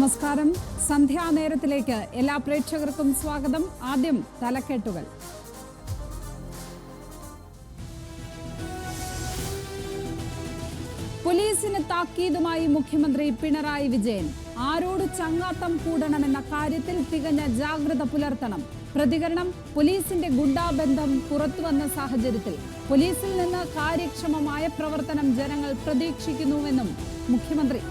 നമസ്കാരം. സന്ധ്യാനേരത്തിലേക്ക് എല്ലാ പ്രേക്ഷകർക്കും സ്വാഗതം. ആദ്യം തലക്കെട്ടുകൾ. പോലീസിന് താക്കീതുമായി മുഖ്യമന്ത്രി പിണറായി വിജയൻ. ആരോട് ചങ്ങാത്തം കൂടണമെന്ന കാര്യത്തിൽ തികഞ്ഞ ജാഗ്രത പുലർത്തണം. പ്രതികരണം പോലീസിന്റെ ഗുണ്ടാബന്ധം പുറത്തുവന്ന സാഹചര്യത്തിൽ. പോലീസിൽ നിന്ന് കാര്യക്ഷമമായ പ്രവർത്തനം ജനങ്ങൾ പ്രതീക്ഷിക്കുന്നുവെന്നും മുഖ്യമന്ത്രി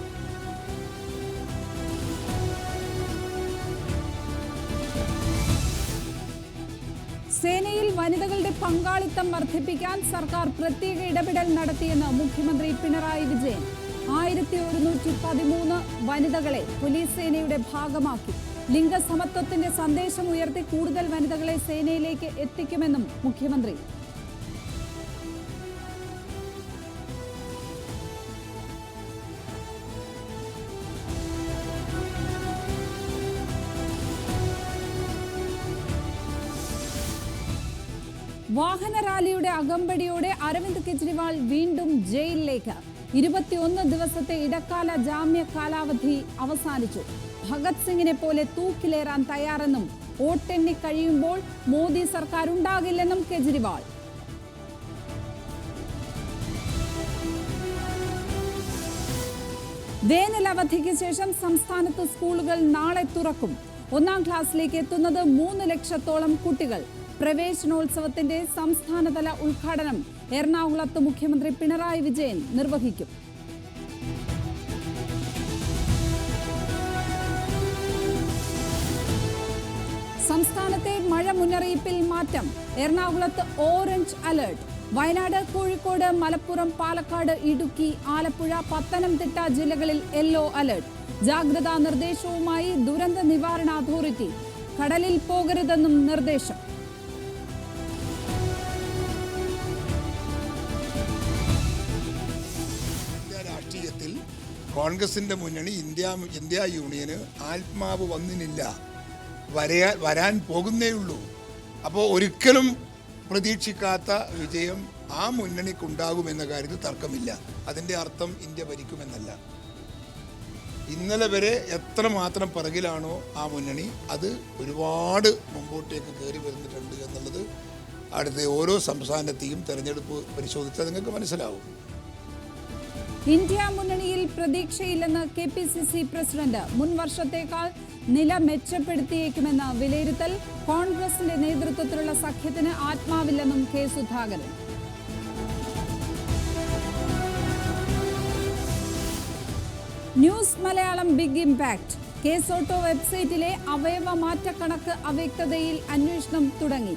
വനിതകളുടെ പങ്കാളിത്തം വർദ്ധിപ്പിക്കാൻ സർക്കാർ പ്രത്യേക ഇടപെടൽ നടത്തിയെന്ന് മുഖ്യമന്ത്രി പിണറായി വിജയൻ. ആയിരത്തി ഒരുന്നൂറ്റി പതിമൂന്ന് വനിതകളെ പോലീസ് സേനയുടെ ഭാഗമാക്കി. ലിംഗസമത്വത്തിന്റെ സന്ദേശം ഉയർത്തി കൂടുതൽ വനിതകളെ സേനയിലേക്ക് എത്തിക്കുമെന്നും മുഖ്യമന്ത്രി വാഹന റാലിയുടെ അകമ്പടിയോടെ അരവിന്ദ് കെജ്രിവാൾ വീണ്ടും ജയിലിലേക്ക്. ഇരുപത്തിയൊന്ന് ദിവസത്തെ ഇടക്കാല ജാമ്യ കാലാവധി അവസാനിച്ചു. ഭഗത് സിംഗിനെ പോലെ തൂക്കിലേറാൻ തയ്യാറെന്നും വോട്ടെണ്ണി കഴിയുമ്പോൾ മോദി സർക്കാർ ഉണ്ടാകില്ലെന്നും കെജ്രിവാൾ. വേനൽ അവധിക്ക് ശേഷം സംസ്ഥാനത്ത് സ്കൂളുകൾ നാളെ തുറക്കും. ഒന്നാം ക്ലാസ്സിലേക്ക് എത്തുന്നത് മൂന്ന് ലക്ഷത്തോളം കുട്ടികൾ. പ്രവേശനോത്സവത്തിന്റെ സംസ്ഥാനതല ഉദ്ഘാടനം എറണാകുളത്ത് മുഖ്യമന്ത്രി പിണറായി വിജയൻ നിർവഹിക്കും. സംസ്ഥാനത്തെ മഴ മുന്നറിയിപ്പിൽ മാറ്റം. എറണാകുളത്ത് ഓറഞ്ച് അലർട്ട്. വയനാട് കോഴിക്കോട് മലപ്പുറം പാലക്കാട് ഇടുക്കി ആലപ്പുഴ പത്തനംതിട്ട ജില്ലകളിൽ യെല്ലോ അലർട്ട്. ജാഗ്രതാ നിർദ്ദേശവുമായി ദുരന്ത നിവാരണ അതോറിറ്റി. കടലിൽ പോകരുതെന്നും നിർദ്ദേശം. കോൺഗ്രസിന്റെ മുന്നണി ഇന്ത്യ ഇന്ത്യ യൂണിയന് ആത്മാവ് വന്നിനില്ല. വരയാ വരാൻ പോകുന്നേ ഉള്ളൂ അപ്പോൾ ഒരിക്കലും പ്രതീക്ഷിക്കാത്ത വിജയം ആ മുന്നണിക്കുണ്ടാകുമെന്ന കാര്യത്തിൽ തർക്കമില്ല. അതിന്റെ അർത്ഥം ഇന്ത്യ ഭരിക്കുമെന്നല്ല. ഇന്നലെ വരെ എത്ര മാത്രം പിറകിലാണോ ആ മുന്നണി അത് ഒരുപാട് മുമ്പോട്ടേക്ക് കയറി വരുന്നിട്ടുണ്ട് എന്നുള്ളത് അടുത്ത ഓരോ സംസ്ഥാനത്തെയും തെരഞ്ഞെടുപ്പ് പരിശോധിച്ചാൽ നിങ്ങൾക്ക് മനസ്സിലാവും. ഇന്ത്യ മുന്നണിയിൽ പ്രതീക്ഷയില്ലെന്ന് K P C C president മുൻ വർഷത്തേക്കാൾ നില മെച്ചപ്പെടുത്തിയേക്കുമെന്ന വിലയിരുത്തൽ കോൺഗ്രസിന്റെ നേതൃത്വത്തിലുള്ള സഖ്യത്തിന് ആത്മാവില്ലെന്നും K Sudhakaran. News Malayalam big impact കേസോട്ടോ വെബ്സൈറ്റിലെ അവയവ മാറ്റക്കണക്ക് അവ്യക്തതയിൽ അന്വേഷണം തുടങ്ങി.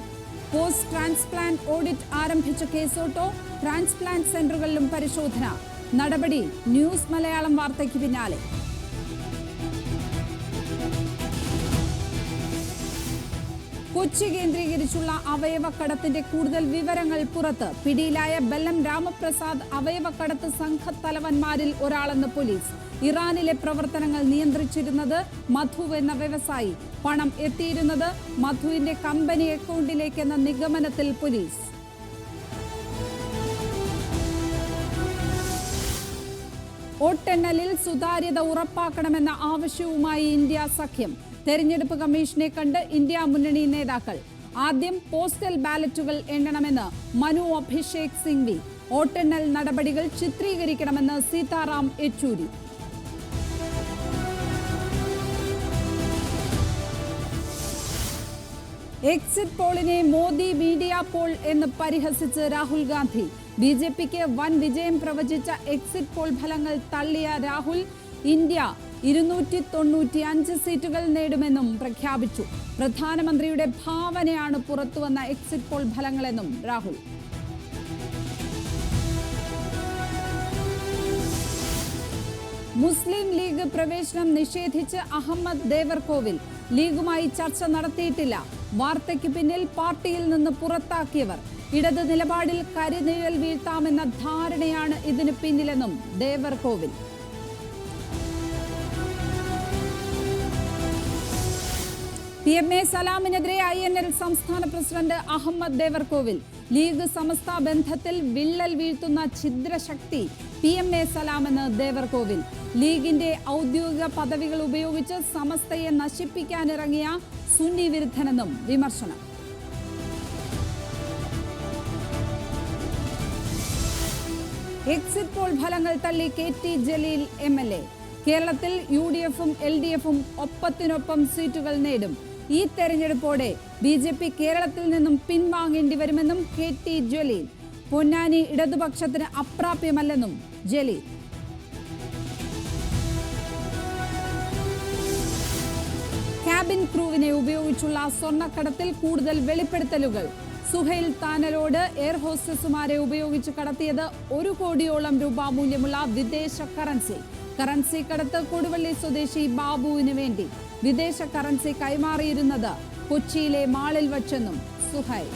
പോസ്റ്റ് ട്രാൻസ്പ്ലാന്റ് ഓഡിറ്റ് ആരംഭിച്ച കേസോട്ടോ ട്രാൻസ്പ്ലാന്റ് സെന്ററുകളിലും പരിശോധന. നടപടി ന്യൂസ് മലയാളം വാർത്തയ്ക്ക് പിന്നാലെ. കൊച്ചി കേന്ദ്രീകരിച്ചുള്ള അവയവക്കടത്തിന്റെ കൂടുതൽ വിവരങ്ങൾ പുറത്ത്. പിടിയിലായ ബെല്ലം രാമപ്രസാദ് അവയവക്കടത്ത് സംഘത്തലവന്മാരിൽ ഒരാളെന്ന് പോലീസ്. ഇറാനിലെ പ്രവർത്തനങ്ങൾ നിയന്ത്രിച്ചിരുന്നത് മധു എന്ന വ്യവസായി. പണം എത്തിയിരുന്നത് മധുവിന്റെ കമ്പനി അക്കൗണ്ടിലേക്കെന്ന നിഗമനത്തിൽ പോലീസ്. വോട്ടെണ്ണലിൽ സുതാര്യത ഉറപ്പാക്കണമെന്ന ആവശ്യവുമായി ഇന്ത്യ സഖ്യം. തെരഞ്ഞെടുപ്പ് കമ്മീഷനെ കണ്ട് ഇന്ത്യ മുന്നണി നേതാക്കൾ ആദ്യം പോസ്റ്റൽ ബാലറ്റുകൾ എണ്ണണമെന്ന് മനു അഭിഷേക് സിംഗ്വി. വോട്ടെണ്ണൽ നടപടികൾ ചിത്രീകരിക്കണമെന്ന് സീതാറാം യെച്ചൂരി. എക്സിറ്റ് പോളിനെ മോദി മീഡിയ പോൾ എന്ന് പരിഹസിച്ച് രാഹുൽ ഗാന്ധി. ബി ജെ പിക്ക് വൻ വിജയം പ്രവചിച്ച എക്സിറ്റ് പോൾ ഫലങ്ങൾ തള്ളിയ രാഹുൽ ഇന്ത്യ ഇരുന്നൂറ്റി തൊണ്ണൂറ്റി അഞ്ച് സീറ്റുകൾ നേടുമെന്നും പ്രഖ്യാപിച്ചു. പ്രധാനമന്ത്രിയുടെ ഭാവനയാണ് പുറത്തുവന്ന എക്സിറ്റ് പോൾ ഫലങ്ങളെന്നും രാഹുൽ. മുസ്ലിം ലീഗ് പ്രവേശനം നിഷേധിച്ച് അഹമ്മദ് ദേവർകോവിൽ. ലീഗുമായി ചർച്ച നടത്തിയിട്ടില്ല. വാർത്തയ്ക്ക് പിന്നിൽ പാർട്ടിയിൽ നിന്ന് പുറത്താക്കിയവർ. ഇടത് നിലപാടിൽ കരിനിഴൽ വീഴ്ത്താമെന്ന ധാരണയാണ് ഇതിന് പിന്നിലെന്നും Devar Kovil. P M A സലാമിനെതിരെ I N L സംസ്ഥാന പ്രസിഡന്റ് അഹമ്മദ് ദേവർകോവിൽ ലീഗ് സമസ്ത ബന്ധത്തിൽ വിള്ളൽ വീഴ്ത്തുന്ന ഛിദ്രശക്തി പി എം എ സലാമെന്ന് ദേവർകോവിൽ ലീഗിന്റെ ഔദ്യോഗിക പദവികൾ ഉപയോഗിച്ച് സമസ്തയെ നശിപ്പിക്കാനിറങ്ങിയ സുന്നി വിരുദ്ധനെന്നും വിമർശനം. എക്സിറ്റ് പോൾ ഫലങ്ങൾ തള്ളി K T Jaleel M L A. കേരളത്തിൽ യു ഡി എഫും എൽ ഡി എഫും ഒപ്പത്തിനൊപ്പം സീറ്റുകൾ നേടും. ഈ തെരഞ്ഞെടുപ്പോടെ ബി ജെ പി കേരളത്തിൽ നിന്നും പിൻവാങ്ങേണ്ടി വരുമെന്നും കെ ടി ജലീൽ. പൊന്നാനി ഇടതുപക്ഷത്തിന് അപ്രാപ്യമല്ലെന്നും ജലീൽ. ക്യാബിൻ ക്രൂവിനെ ഉപയോഗിച്ചുള്ള സ്വർണക്കടത്തിൽ കൂടുതൽ വെളിപ്പെടുത്തലുകൾ. സുഹൈൽ താനലോട് എയർ ഹോസ്റ്റസുമാരെ ഉപയോഗിച്ച് കടത്തിയത് ഒരു കോടിയോളം രൂപ മൂല്യമുള്ള വിദേശ കറൻസി. കറൻസി കടത്ത് കൊടുവള്ളി സ്വദേശി ബാബുവിന് വേണ്ടി വിദേശ കറൻസി കൈമാറിയിരുന്നത് കൊച്ചിയിലെ മാളിൽ വച്ചെന്നും സുഹൈൽ.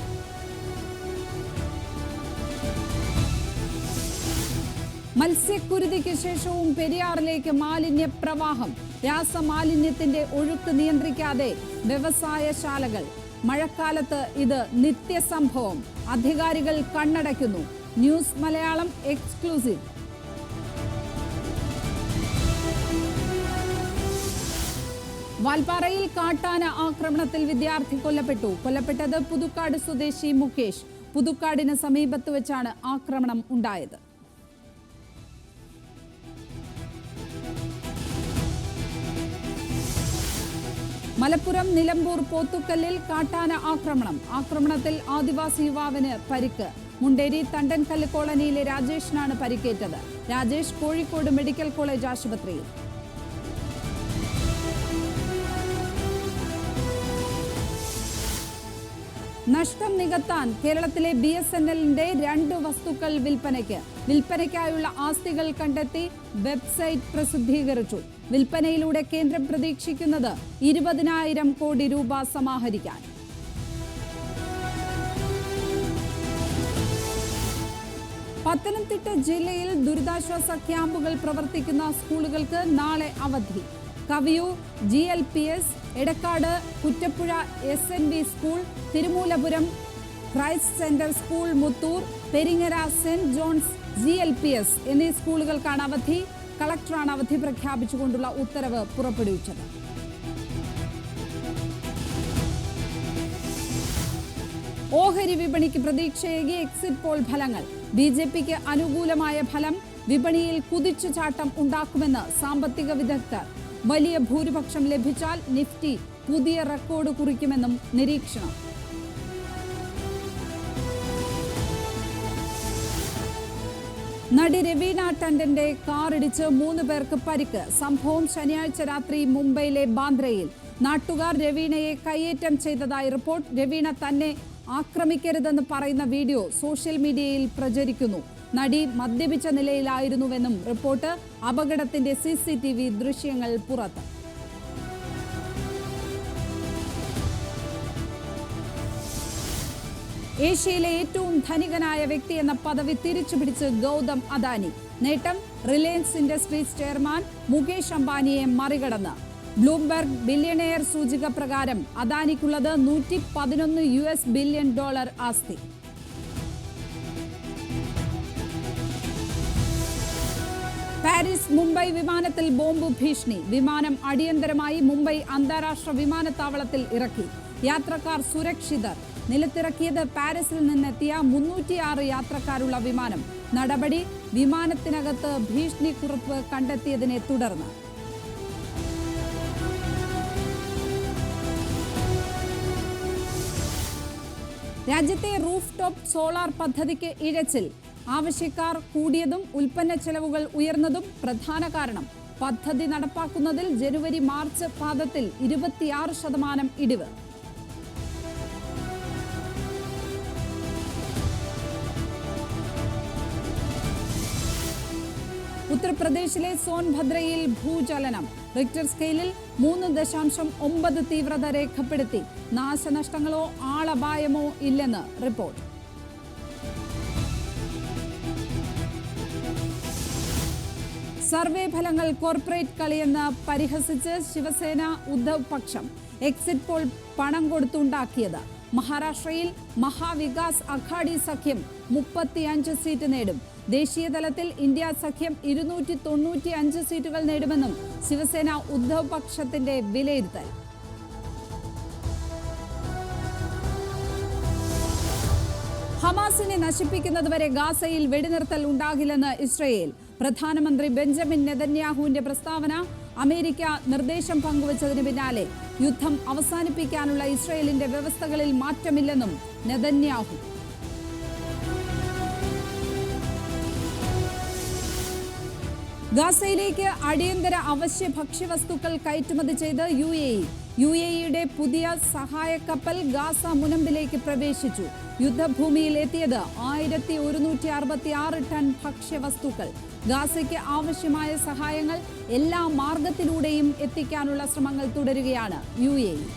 മത്സ്യക്കുരുതിക്ക് ശേഷവും പെരിയാറിലേക്ക് മാലിന്യ പ്രവാഹം. രാസമാലിന്യത്തിന്റെ ഒഴുക്ക് നിയന്ത്രിക്കാതെ വ്യവസായശാലകൾ മഴക്കാലത്ത് ഇത് നിത്യസംഭവം. അധികാരികൾ കണ്ണടയ്ക്കുന്നു. News Malayalam exclusive. വാൽപ്പാറയിൽ കാട്ടാന ആക്രമണത്തിൽ വിദ്യാർത്ഥി കൊല്ലപ്പെട്ടു. കൊല്ലപ്പെട്ടത് പുതുക്കാട് സ്വദേശി മുകേഷ്. പുതുക്കാടിന് സമീപത്ത് വെച്ചാണ് ആക്രമണം ഉണ്ടായത്. മലപ്പുറം നിലമ്പൂർ പോത്തുക്കല്ലിൽ കാട്ടാന ആക്രമണം. ആക്രമണത്തിൽ ആദിവാസി യുവാവിന് പരിക്ക്. മുണ്ടേരി തണ്ടൻകല്ല് കോളനിയിലെ രാജേഷിനാണ് പരിക്കേറ്റത്. രാജേഷ് കോഴിക്കോട് മെഡിക്കൽ കോളേജ് ആശുപത്രിയിൽ. നഷ്ടം നികത്താൻ കേരളത്തിലെ ബി എസ് എൻ എല്ലിന്റെ രണ്ട് വസ്തുക്കൾ വിൽപ്പനയ്ക്ക്. വിൽപ്പനയ്ക്കായുള്ള ആസ്തികൾ കണ്ടെത്തി വെബ്സൈറ്റ് പ്രസിദ്ധീകരിച്ചു. വിൽപ്പനയിലൂടെ കേന്ദ്രം പ്രതീക്ഷിക്കുന്നത് ഇരുപതിനായിരം കോടി രൂപ സമാഹരിക്കാൻ. പത്തനംതിട്ട ജില്ലയിൽ ദുരിതാശ്വാസ ക്യാമ്പുകൾ പ്രവർത്തിക്കുന്ന സ്കൂളുകൾക്ക് നാളെ അവധി. Kaviyoor G L P S Edakkad Kuttappuzha S N V school Thirumoolapuram Christ centre school Muthoor Peringara saint John's G L P S എന്നീ സ്കൂളുകൾക്കാണ് അവധി. കളക്ടറാണ് അവധി പ്രഖ്യാപിച്ചുകൊണ്ടുള്ള ഉത്തരവ് പുറപ്പെടുവിച്ചത്. ഓഹരി വിപണിക്ക് പ്രതീക്ഷയേകി എക്സിറ്റ് പോൾ ഫലങ്ങൾ. ബി ജെ പിക്ക് അനുകൂലമായ ഫലം. വിപണിയിൽ കുതിച്ചുചാട്ടം ഉണ്ടാക്കുമെന്ന് സാമ്പത്തിക വിദഗ്ധർ. വലിയ ഭൂരിപക്ഷം ലഭിച്ചാൽ നിഫ്റ്റി പുതിയ റെക്കോർഡ് കുറിക്കുമെന്നും നിരീക്ഷണം. നടി രവീണ ടണ്ടന്റെ കാറിടിച്ച് മൂന്ന് പേർക്ക് പരിക്ക്. സംഭവം ശനിയാഴ്ച രാത്രി മുംബൈയിലെ ബാന്ദ്രയിൽ. നാട്ടുകാർ രവീണയെ കയ്യേറ്റം ചെയ്തതായി റിപ്പോർട്ട്. രവീണ തന്നെ ആക്രമിക്കരുതെന്ന് പറയുന്ന വീഡിയോ സോഷ്യൽ മീഡിയയിൽ പ്രചരിക്കുന്നു. നടി മദ്യപിച്ച നിലയിലായിരുന്നുവെന്നും റിപ്പോർട്ട്. അപകടത്തിന്റെ സി ദൃശ്യങ്ങൾ പുറത്ത്. ഏഷ്യയിലെ ഏറ്റവും ധനികനായ വ്യക്തി എന്ന പദവി തിരിച്ചു തിരിച്ചുപിടിച്ച് ഗൗതം അദാനി. നേട്ടം റിലയൻസ് ഇൻഡസ്ട്രീസ് ചെയർമാൻ മുകേഷ് അംബാനിയെ മറികടന്ന്. ബ്ലൂംബെർഗ് ബില്യണയർ സൂചിക പ്രകാരം അദാനിക്കുള്ളത് നൂറ്റി പതിനൊന്ന് യു എസ് ബില്യൺ ഡോളർ ആസ്തി. പാരീസ് മുംബൈ വിമാനത്തിൽ ബോംബ് ഭീഷണി. വിമാനം അടിയന്തരമായി മുംബൈ അന്താരാഷ്ട്ര വിമാനത്താവളത്തിൽ ഇറക്കി. യാത്രക്കാർ സുരക്ഷിതർ. നിലത്തിറക്കിയത് പാരീസിൽ നിന്നെത്തിയ മുന്നൂറ്റിയാറ് യാത്രക്കാരുള്ള വിമാനം. നടപടി വിമാനത്തിനകത്ത് ഭീഷണിക്കുറിപ്പ് കണ്ടെത്തിയതിനെ തുടർന്ന്. രാജ്യത്തെ റൂഫ് ടോപ്പ് സോളാർ പദ്ധതിക്ക് ഇഴച്ചിൽ. ആവശ്യക്കാർ കൂടിയതും ഉൽപ്പന്ന ചെലവുകൾ ഉയർന്നതും പ്രധാന കാരണം. പദ്ധതി നടപ്പാക്കുന്നതിൽ ജനുവരി മാർച്ച് പാദത്തിൽ ഇരുപത്തിയാറ് ശതമാനം ഇടിവ്. ഉത്തർപ്രദേശിലെ സോൻഭദ്രയിൽ ഭൂചലനം. റിക്ടർ സ്കെയിലിൽ മൂന്ന് ദശാംശം ഒമ്പത് തീവ്രത രേഖപ്പെടുത്തി. നാശനഷ്ടങ്ങളോ ആളപായമോ ഇല്ലെന്ന് റിപ്പോർട്ട്. സർവേ ഫലങ്ങൾ കോർപ്പറേറ്റ് കളിയെന്ന് പരിഹസിച്ച് ശിവസേന ഉദ്ധവ് പക്ഷം. എക്സിറ്റ് പോൾ പണം കൊടുത്തുണ്ടാക്കിയത്. മഹാരാഷ്ട്രയിൽ മഹാവികാസ് അഘാഡി സഖ്യം മുപ്പത്തിയഞ്ച് സീറ്റ് നേടും. ദേശീയ തലത്തിൽ ഇന്ത്യ സഖ്യം ഇരുന്നൂറ്റി തൊണ്ണൂറ്റി അഞ്ച് സീറ്റുകൾ നേടുമെന്നും ശിവസേന ഉദ്ധവ് പക്ഷത്തിന്റെ വിലയിരുത്തൽ. ഹമാസിനെ നശിപ്പിക്കുന്നതുവരെ ഗാസയിൽ വെടിനിർത്തൽ ഉണ്ടാകില്ലെന്ന് ഇസ്രയേൽ. പ്രധാനമന്ത്രി ബെഞ്ചമിൻ നെതന്യാഹുവിന്റെ പ്രസ്താവന അമേരിക്ക നിർദ്ദേശം പങ്കുവച്ചതിന് പിന്നാലെ യുദ്ധം അവസാനിപ്പിക്കാനുള്ള ഇസ്രയേലിന്റെ വ്യവസ്ഥകളിൽ മാറ്റമില്ലെന്നും നെതന്യാഹു ഗാസയിലേക്ക് അടിയന്തര അവശ്യ ഭക്ഷ്യവസ്തുക്കൾ കയറ്റുമതി ചെയ്ത് U A E. U A ഇയുടെ പുതിയ സഹായ കപ്പൽ ഗാസ മുനമ്പിലേക്ക് പ്രവേശിച്ചു. യുദ്ധഭൂമിയിൽ എത്തിയത് ആയിരത്തി ഒരുന്നൂറ്റി അറുപത്തി ആറ് ടൺ ഭക്ഷ്യവസ്തുക്കൾ. ഗാസയ്ക്ക് ആവശ്യമായ സഹായങ്ങൾ എല്ലാ മാർഗത്തിലൂടെയും എത്തിക്കാനുള്ള ശ്രമങ്ങൾ തുടരുകയാണ് യു എ ഇ.